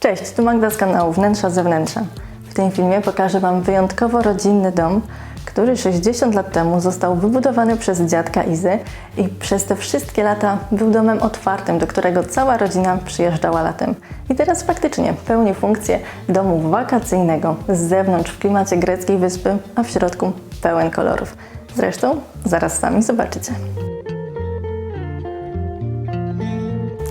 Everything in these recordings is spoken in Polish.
Cześć, tu Magda z kanału Wnętrza Zewnętrza. W tym filmie pokażę Wam wyjątkowo rodzinny dom, który 60 lat temu został wybudowany przez dziadka Izy i przez te wszystkie lata był domem otwartym, do którego cała rodzina przyjeżdżała latem. I teraz faktycznie pełni funkcję domu wakacyjnego z zewnątrz w klimacie greckiej wyspy, a w środku pełen kolorów. Zresztą zaraz sami zobaczycie.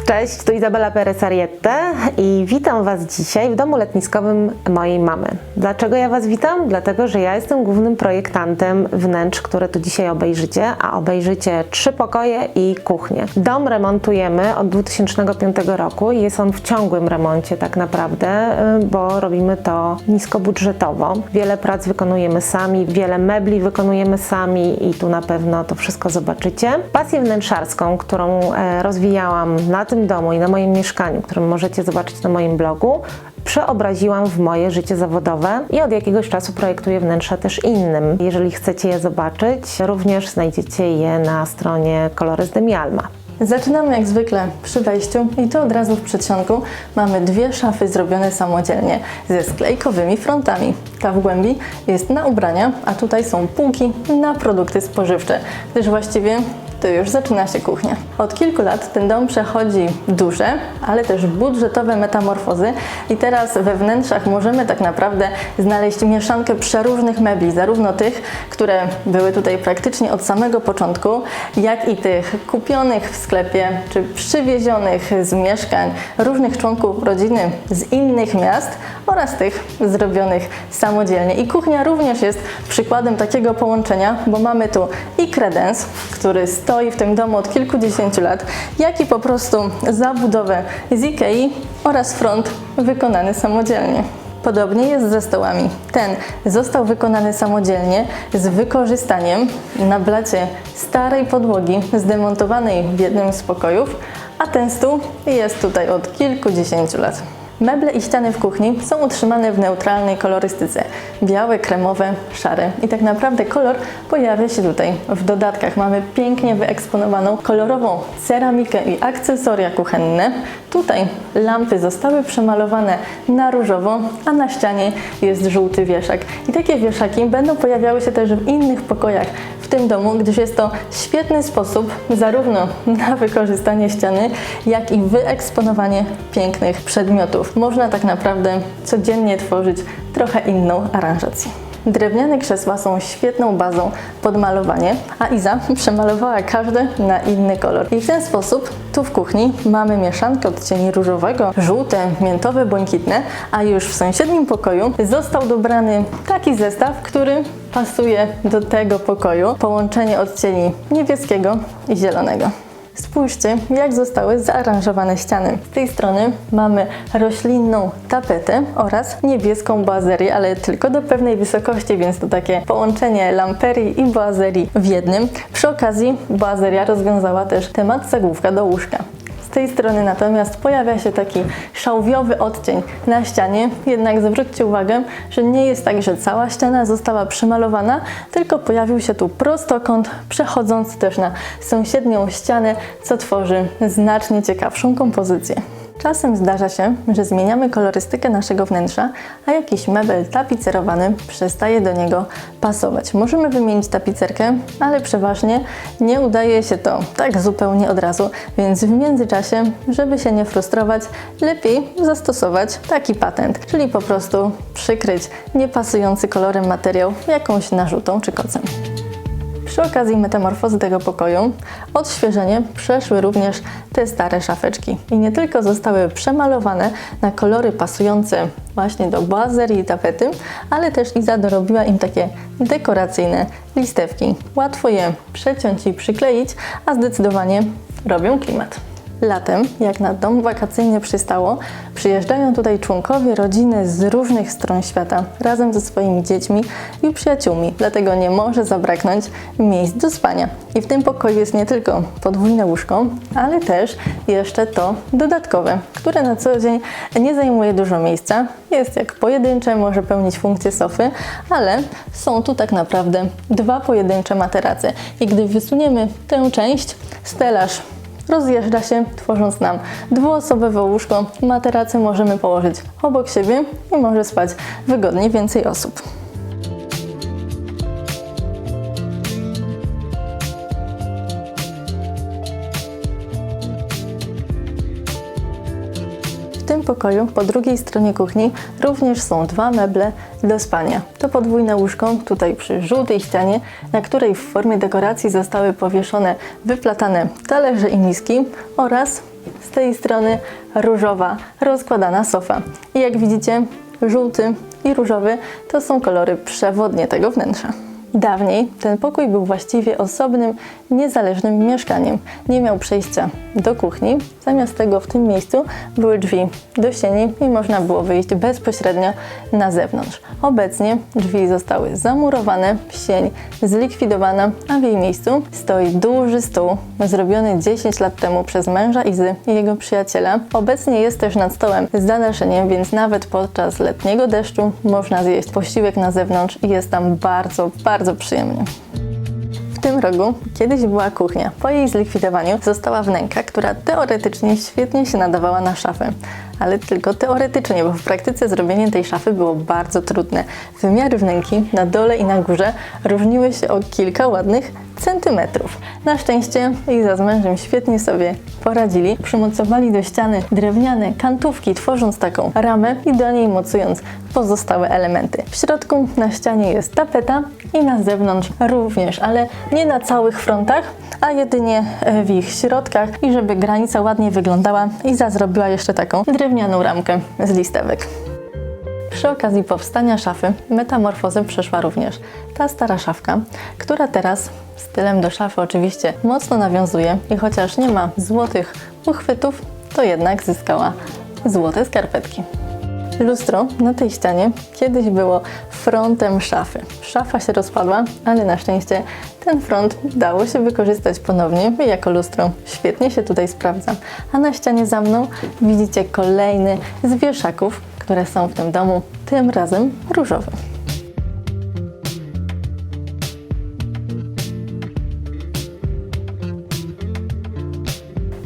Cześć, tu Izabela Perez Ariette i witam Was dzisiaj w domu letniskowym mojej mamy. Dlaczego ja Was witam? Dlatego, że ja jestem głównym projektantem wnętrz, które tu dzisiaj obejrzycie, a obejrzycie trzy pokoje i kuchnię. Dom remontujemy od 2005 roku i jest on w ciągłym remoncie tak naprawdę, y, bo robimy to niskobudżetowo. Wiele prac wykonujemy sami, wiele mebli wykonujemy sami i tu na pewno to wszystko zobaczycie. Pasję wnętrzarską, którą e, rozwijałam na tym domu i na moim mieszkaniu, którą możecie zobaczyć na moim blogu, przeobraziłam w moje życie zawodowe i od jakiegoś czasu projektuję wnętrza też innym. Jeżeli chcecie je zobaczyć, również znajdziecie je na stronie Colores de mi Alma. Zaczynamy jak zwykle przy wejściu i to od razu w przedsionku mamy dwie szafy zrobione samodzielnie ze sklejkowymi frontami. Ta w głębi jest na ubrania, a tutaj są półki na produkty spożywcze, gdyż właściwie to już zaczyna się kuchnia. Od kilku lat ten dom przechodzi duże, ale też budżetowe metamorfozy i teraz we wnętrzach możemy tak naprawdę znaleźć mieszankę przeróżnych mebli, zarówno tych, które były tutaj praktycznie od samego początku, jak i tych kupionych w sklepie, czy przywiezionych z mieszkań różnych członków rodziny z innych miast oraz tych zrobionych samodzielnie. I kuchnia również jest przykładem takiego połączenia, bo mamy tu i kredens, który stoi w tym domu od kilkudziesięciu lat, jak i po prostu zabudowę z Ikei oraz front wykonany samodzielnie. Podobnie jest ze stołami. Ten został wykonany samodzielnie z wykorzystaniem na blacie starej podłogi zdemontowanej w jednym z pokojów, a ten stół jest tutaj od kilkudziesięciu lat. Meble i ściany w kuchni są utrzymane w neutralnej kolorystyce białe, kremowe, szare. I tak naprawdę kolor pojawia się tutaj w dodatkach. Mamy pięknie wyeksponowaną kolorową ceramikę i akcesoria kuchenne. Tutaj lampy zostały przemalowane na różowo, a na ścianie jest żółty wieszak. I takie wieszaki będą pojawiały się też w innych pokojach w tym domu, gdyż jest to świetny sposób zarówno na wykorzystanie ściany, jak i wyeksponowanie pięknych przedmiotów. Można tak naprawdę codziennie tworzyć trochę inną aranżację. Drewniane krzesła są świetną bazą pod malowanie, a Iza przemalowała każde na inny kolor. I w ten sposób tu w kuchni mamy mieszankę odcieni różowego, żółte, miętowe, błękitne, a już w sąsiednim pokoju został dobrany taki zestaw, który pasuje do tego pokoju. Połączenie odcieni niebieskiego i zielonego. Spójrzcie, jak zostały zaaranżowane ściany. Z tej strony mamy roślinną tapetę oraz niebieską boazerię, ale tylko do pewnej wysokości, więc to takie połączenie lamperii i boazerii w jednym. Przy okazji boazeria rozwiązała też temat zagłówka do łóżka. Tej strony natomiast pojawia się taki szałwiowy odcień na ścianie, jednak zwróćcie uwagę, że nie jest tak, że cała ściana została przymalowana, tylko pojawił się tu prostokąt, przechodząc też na sąsiednią ścianę, co tworzy znacznie ciekawszą kompozycję. Czasem zdarza się, że zmieniamy kolorystykę naszego wnętrza, a jakiś mebel tapicerowany przestaje do niego pasować. Możemy wymienić tapicerkę, ale przeważnie nie udaje się to tak zupełnie od razu, więc w międzyczasie, żeby się nie frustrować, lepiej zastosować taki patent, czyli po prostu przykryć niepasujący kolorem materiał jakąś narzutą czy kocem. Przy okazji metamorfozy tego pokoju odświeżenie przeszły również te stare szafeczki i nie tylko zostały przemalowane na kolory pasujące właśnie do boazerii i tapety, ale też Iza dorobiła im takie dekoracyjne listewki. Łatwo je przeciąć i przykleić, a zdecydowanie robią klimat. Latem, jak na dom wakacyjny przystało, przyjeżdżają tutaj członkowie rodziny z różnych stron świata razem ze swoimi dziećmi i przyjaciółmi, dlatego nie może zabraknąć miejsc do spania. I w tym pokoju jest nie tylko podwójne łóżko, ale też jeszcze to dodatkowe, które na co dzień nie zajmuje dużo miejsca. Jest jak pojedyncze, może pełnić funkcję sofy, ale są tu tak naprawdę dwa pojedyncze materace. I gdy wysuniemy tę część, stelaż rozjeżdża się, tworząc nam dwuosobowe łóżko. Materace możemy położyć obok siebie i może spać wygodnie więcej osób. Tym pokoju po drugiej stronie kuchni również są dwa meble do spania. To podwójne łóżko tutaj przy żółtej ścianie, na której w formie dekoracji zostały powieszone wyplatane talerze i miski oraz z tej strony różowa rozkładana sofa. I jak widzicie, żółty i różowy to są kolory przewodnie tego wnętrza. Dawniej ten pokój był właściwie osobnym, niezależnym mieszkaniem. Nie miał przejścia do kuchni, zamiast tego w tym miejscu były drzwi do sieni i można było wyjść bezpośrednio na zewnątrz. Obecnie drzwi zostały zamurowane, sień zlikwidowana, a w jej miejscu stoi duży stół zrobiony 10 lat temu przez męża Izy i jego przyjaciela. Obecnie jest też nad stołem z zanaszeniem, więc nawet podczas letniego deszczu można zjeść posiłek na zewnątrz i jest tam bardzo, bardzo przyjemnie. W tym rogu kiedyś była kuchnia. Po jej zlikwidowaniu została wnęka, która teoretycznie świetnie się nadawała na szafę. Ale tylko teoretycznie, bo w praktyce zrobienie tej szafy było bardzo trudne. Wymiary wnęki na dole i na górze różniły się o kilka ładnych centymetrów. Na szczęście Iza z mężem świetnie sobie poradzili. Przymocowali do ściany drewniane kantówki, tworząc taką ramę i do niej mocując pozostałe elementy. W środku na ścianie jest tapeta i na zewnątrz również, ale nie na całych frontach, a jedynie w ich środkach i żeby granica ładnie wyglądała, Iza zrobiła jeszcze taką drewnianą ramkę z listewek. Przy okazji powstania szafy metamorfozę przeszła również ta stara szafka, która teraz stylem do szafy oczywiście mocno nawiązuje i chociaż nie ma złotych uchwytów, to jednak zyskała złote skarpetki. Lustro na tej ścianie kiedyś było frontem szafy. Szafa się rozpadła, ale na szczęście ten front dało się wykorzystać ponownie jako lustro świetnie się tutaj sprawdza. A na ścianie za mną widzicie kolejny z wieszaków, które są w tym domu, tym razem różowy.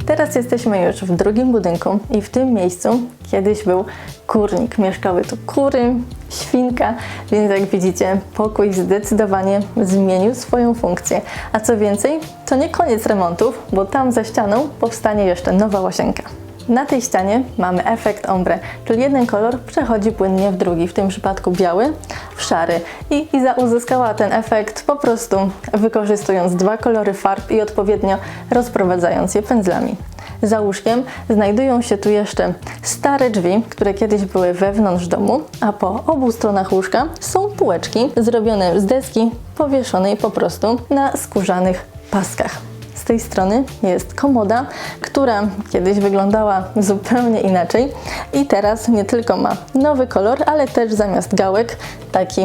Teraz jesteśmy już w drugim budynku i w tym miejscu kiedyś był kurnik. Mieszkały tu kury, świnka, więc jak widzicie, pokój zdecydowanie zmienił swoją funkcję. A co więcej, to nie koniec remontów, bo tam za ścianą powstanie jeszcze nowa łazienka. Na tej ścianie mamy efekt ombre, czyli jeden kolor przechodzi płynnie w drugi, w tym przypadku biały w szary. I Iza uzyskała ten efekt po prostu wykorzystując dwa kolory farb i odpowiednio rozprowadzając je pędzlami. Za łóżkiem znajdują się tu jeszcze stare drzwi, które kiedyś były wewnątrz domu, a po obu stronach łóżka są półeczki zrobione z deski powieszonej po prostu na skórzanych paskach. Tej strony jest komoda, która kiedyś wyglądała zupełnie inaczej i teraz nie tylko ma nowy kolor, ale też zamiast gałek taki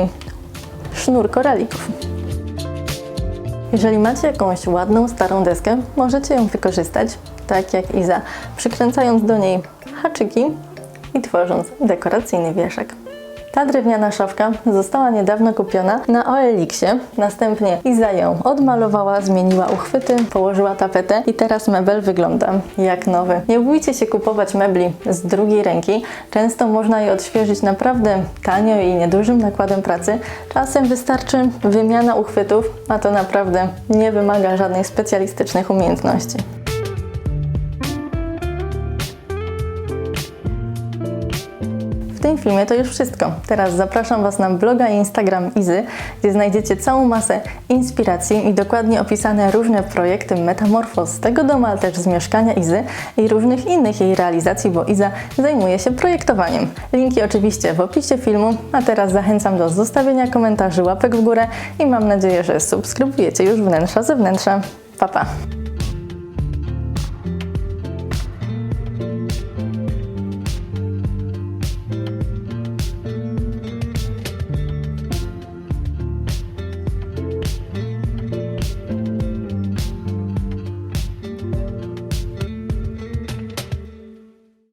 sznur koralików. Jeżeli macie jakąś ładną, starą deskę, możecie ją wykorzystać, tak jak Iza, przykręcając do niej haczyki i tworząc dekoracyjny wieszak. Ta drewniana szafka została niedawno kupiona na OLX-ie. Następnie Iza ją odmalowała, zmieniła uchwyty, położyła tapetę i teraz mebel wygląda jak nowy. Nie bójcie się kupować mebli z drugiej ręki. Często można je odświeżyć naprawdę tanio i niedużym nakładem pracy. Czasem wystarczy wymiana uchwytów, a to naprawdę nie wymaga żadnych specjalistycznych umiejętności. Tym filmie to już wszystko. Teraz zapraszam Was na bloga i Instagram Izy, gdzie znajdziecie całą masę inspiracji i dokładnie opisane różne projekty metamorfoz z tego domu, ale też z mieszkania Izy i różnych innych jej realizacji, bo Iza zajmuje się projektowaniem. Linki oczywiście w opisie filmu, a teraz zachęcam do zostawienia komentarzy, łapek w górę i mam nadzieję, że subskrybujecie już wnętrza zewnętrza. Pa, pa!